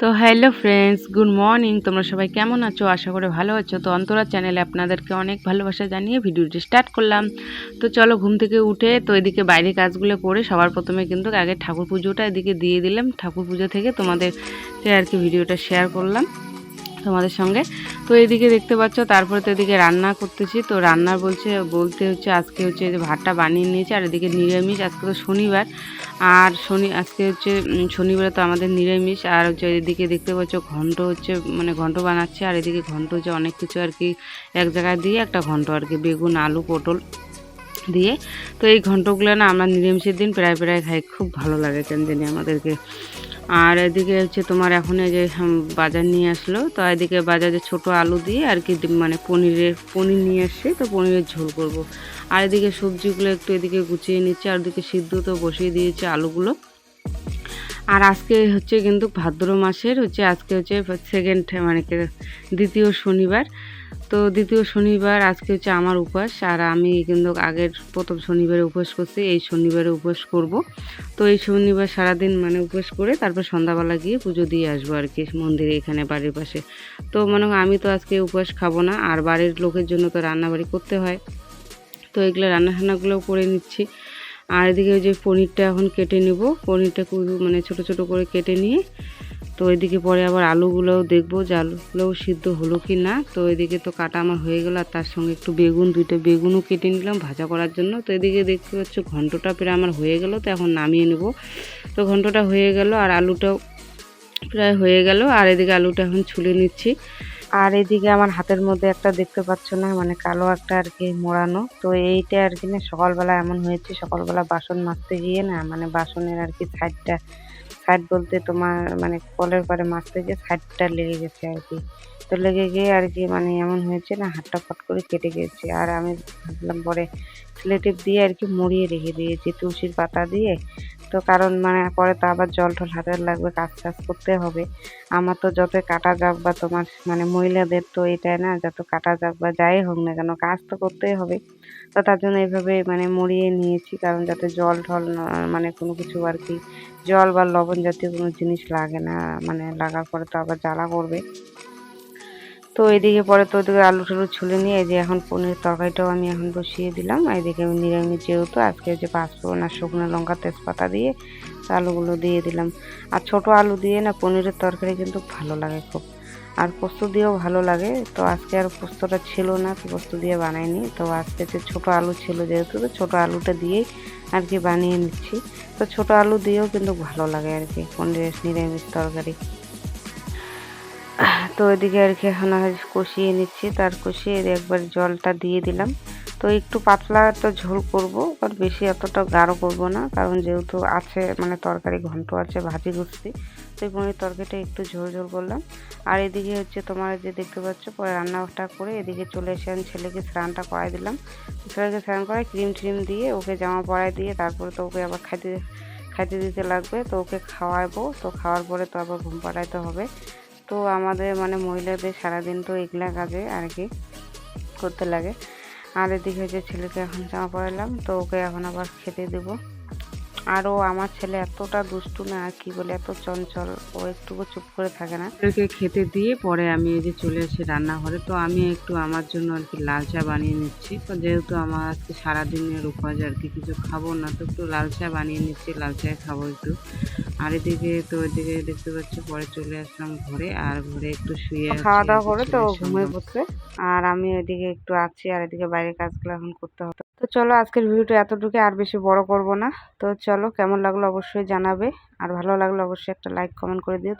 তো hello friends, good morning. তোমরা সবাই কেমন আছো? আশা করে ভালো আছো। তো অন্তরা চ্যানেলে আপনাদেরকে অনেক ভালোবাসা জানিয়ে ভিডিওটি স্টার্ট করলাম। তো চলো ঘুম থেকে উঠে তো এদিকে বাইরে কাজগুলো করে সবার প্রথমে কিন্তু আগে ঠাকুর পুজোটা এদিকে দিয়ে দিলাম। ঠাকুর পুজো থেকে তোমাদেরকে আর কি ভিডিওটা শেয়ার করলাম। তোমাদের সঙ্গে। তো এদিকে দেখতে পাচ্ছ, তারপরে তো এদিকে রান্না করতেছি। তো রান্নার বলছে, বলতে হচ্ছে আজকে হচ্ছে যে ভাতটা বানিয়ে নিয়েছি, আর এদিকে নিরামিষ। আজকে তো শনিবার। আর শনি, আজকে হচ্ছে শনিবারে তো আমাদের নিরামিষ। আর হচ্ছে এদিকে দেখতে পাচ্ছ, ঘন্ট হচ্ছে মানে ঘন্ট বানাচ্ছে। আর এদিকে ঘন্ট হচ্ছে অনেক কিছু আর কি, এক জায়গায় দিয়ে একটা ঘন্ট আর কি, বেগুন, আলু, পটল দিয়ে। তো এই ঘন্টগুলো না আমরা নিরামিষের দিন প্রায় প্রায় খাই। খুব ভালো লাগে কেন জানি আমাদেরকে। আর এদিকে হচ্ছে তোমার এখন যে বাজার নিয়ে আসলো তো এদিকে বাজারে ছোট আলু দিয়ে আর কি মানে পনিরের, পনির নিয়ে আসছে, তো পনিরের ঝোল করব। আর এদিকে সবজিগুলো একটু এদিকে গুছিয়ে নিচ্ছে, আর এদিকে সিদ্ধ তো বসিয়ে দিয়েছে আলুগুলো আর আজকে হচ্ছে কিন্তু ভাদ্র মাসের হচ্ছে, আজকে হচ্ছে সেকেন্ড মানে দ্বিতীয় শনিবার। তো দ্বিতীয় শনিবার আজকে হচ্ছে আমার উপবাস আর আমি কিন্তু আগের প্রথম শনিবারে উপবাস করছি, এই শনিবারে উপবাস করব। তো এই শনিবার সারাদিন মানে উপবাস করে তারপর সন্ধ্যাবেলা গিয়ে পুজো দিয়ে আসব আর কি, মন্দিরে এখানে বাড়ির পাশে। তো মনে আমি তো আজকে উপবাস খাব না, আর বাড়ির লোকের জন্য তো রান্নাবাড়ি করতে হয়। তো এগুলো রান্নাবান্নাগুলোও করে নিচ্ছি। আর এদিকে ওই যে পনিরটা এখন কেটে নেব। পনিরটা মানে ছোট ছোট করে কেটে নিয়ে, তো এদিকে পরে আবার আলুগুলোও দেখব যে আলুগুলোও সিদ্ধ হলো কি না তো এদিকে তো কাটা আমার হয়ে গেল, আর তার সঙ্গে একটু বেগুন, দুইটা বেগুনও কেটে নিলাম ভাজা করার জন্য। তো এদিকে দেখতে পাচ্ছ ঘন্টটা প্রায় আমার হয়ে গেল, তো এখন নামিয়ে নেব। তো ঘন্টটা হয়ে গেল আর আলুটাও প্রায় হয়ে গেল, আর এদিকে আলুটা এখন ছুলে নিচ্ছি। আর এদিকে আমার হাতের মধ্যে একটা দেখতে পাচ্ছ না মানে কালো একটা আর কি মোড়ানো। তো এইটা আর কি না সকালবেলা এমন হয়েছে, সকালবেলা বাসন মাজতে গিয়ে না মানে বাসনের আর কি সাইডটা, সাইড বলতে তোমার মানে কলের পরে মাজতে গিয়ে সাইডটা লেগে গেছে আর কি। তো লেগে গিয়ে আর কি মানে এমন হয়েছে না, হাতটা ফট করে কেটে গেছে। আর আমি ভাবলাম পরে স্লেটিভ দিয়ে আর কি মুড়িয়ে রেখে দিয়েছি, তুলসীর পাতা দিয়ে। তো কারণ মানে পরে তো আবার জল টল হাতে লাগবে, কাজ টাজ করতে হবে। আমার তো যত কাটা যাক বা তোমার মানে মহিলাদের তো এটাই না, যত কাটা যাক বা যাই হোক না কেন, কাজ তো করতেই হবে। তো তার জন্য এইভাবে মানে মরিয়ে নিয়েছি, কারণ যাতে জল না- মানে কোনো কিছু আর কি, জল বা লবণ জাতীয় কোনো জিনিস লাগে না মানে লাগার পরে তো আবার জ্বালা করবে। তো এদিকে পরে তো ওদিকে আলু টালু ছুলে নিয়ে যে এখন পনির তরকারিটাও আমি এখন বসিয়ে দিলাম। এদিকে আমি নিরামিষ যেহেতু, আজকে হচ্ছে পাঁচফোড়ন আর শুকনো লঙ্কা তেজপাতা দিয়ে আলুগুলো দিয়ে দিলাম। আর ছোট আলু দিয়ে না পনিরের তরকারি কিন্তু ভালো লাগে খুব। আর পোস্ত দিয়েও ভালো লাগে। তো আজকে আর পোস্তটা ছিল না, তো পোস্ত দিয়ে বানাইনি। তো আজকে যে ছোট আলু ছিল যেহেতু, তো ছোট আলুটা দিয়েই আর কি বানিয়ে নিচ্ছি। তো ছোট আলু দিয়েও কিন্তু ভালো লাগে আর কি, পনিরের নিরামিষ তরকারি। তো এদিকে আর কি এখন কষিয়ে নিচ্ছি। তার কষিয়ে একবার জলটা দিয়ে দিলাম। তো একটু পাতলা তো ঝোল করব, আর বেশি অতটা গাঢ় করব না, কারণ যেহেতু আছে মানে তরকারি ঘন্ট আছে, ভাজি করছি, তো এই পনির তরকারিটা একটু ঝোল ঝোল করলাম। আর এদিকে হচ্ছে তোমার যে দেখতে পাচ্ছ, পরে রান্নাটা করে এদিকে চলে এসে আমি ছেলেকে স্নানটা করাই দিলাম। ছেলেকে স্নান করাই ক্রিম ট্রিম দিয়ে ওকে জামা পরাই দিয়ে তারপরে তো ওকে আবার খাইতে খাইতে দিতে লাগবে, তো ওকে খাওয়াবো। তো খাওয়ার পরে তো আবার ঘুম পাড়াইতে হবে। তো আমাদের মানে মহিলাদের সারাদিন তো এগুলা কাজে আর কি করতে লাগে। আর এদিকে যে ছেলেকে এখন জামা পরালাম, তো ওকে এখন আবার খেতে দেবো। আর ও আমার ছেলে এতটা দুষ্টু না আর কি বলে এত চঞ্চল ও একটু চুপ করে থাকে না। ওকে খেতে দিয়ে পরে আমি এই যে চলে আসি রান্নাঘরে তো আমি একটু আমার জন্য আর কি লাল চা বানিয়ে নিচ্ছি। তো যেহেতু আমার আজকে সারাদিনের উপবাস আর কি কিছু খাব না তো একটু লাল চা বানিয়ে নিচ্ছি লাল চা খাব একটু। আর এদিকে তো এদিকে দেখতে পাচ্ছি পরে চলে আসলাম ঘরে আর ঘরে একটু শুয়ে খাওয়া দাওয়া করে তো ঘুমিয়ে পড়ছে। আর আমি ওইদিকে একটু আছি আর এদিকে বাইরের কাজগুলো এখন করতে হবে। তো চলো আজকের ভিডিওটা এতটুকু আর বেশি বড় করব না। তো চলো কেমন লাগল অবশ্যই জানাবে। আর ভালো লাগলে অবশ্যই একটা লাইক কমেন্ট করে দিও।